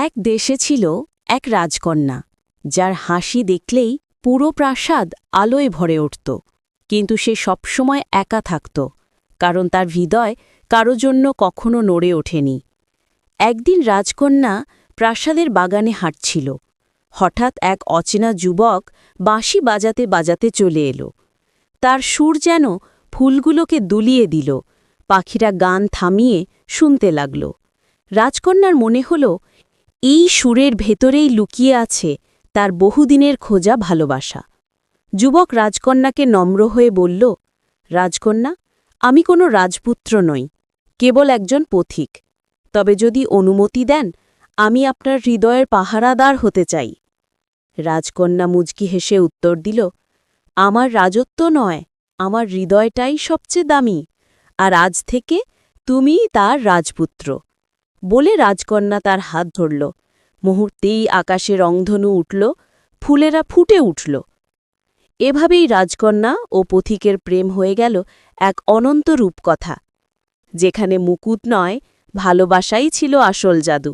এক দেশে ছিল এক রাজকন্যা, যার হাসি দেখলেই পুরো প্রাসাদ আলোয় ভরে উঠত। কিন্তু সে সবসময় একা থাকত, কারণ তার হৃদয় কারও জন্য কখনো নড়ে ওঠেনি। একদিন রাজকন্যা প্রাসাদের বাগানে হাঁটছিল। হঠাৎ এক অচেনা যুবক বাঁশি বাজাতে বাজাতে চলে এলো। তার সুর যেন ফুলগুলোকে দুলিয়ে দিল, পাখিরা গান থামিয়ে শুনতে লাগল। রাজকন্যার মনে হল এই সুরের ভেতরেই লুকিয়ে আছে তার বহুদিনের খোঁজা ভালোবাসা। যুবক রাজকন্যাকে নম্র হয়ে বলল, রাজকন্যা, আমি কোনো রাজপুত্র নই, কেবল একজন পথিক। তবে যদি অনুমতি দেন, আমি আপনার হৃদয়ের পাহারাদার হতে চাই। রাজকন্যা মুজকি হেসে উত্তর দিল, আমার রাজত্ব নয়, আমার হৃদয়টাই সবচেয়ে দামি, আর আজ থেকে তুমিই তার রাজপুত্র। বলে রাজকন্যা তার হাত ধরল। মুহূর্তেই আকাশে রংধনু উঠল, ফুলেরা ফুটে উঠল। এভাবেই রাজকন্যা ও পথিকের প্রেম হয়ে গেল এক অনন্ত রূপকথা, যেখানে মুকুট নয়, ভালোবাসাই ছিল আসল জাদু।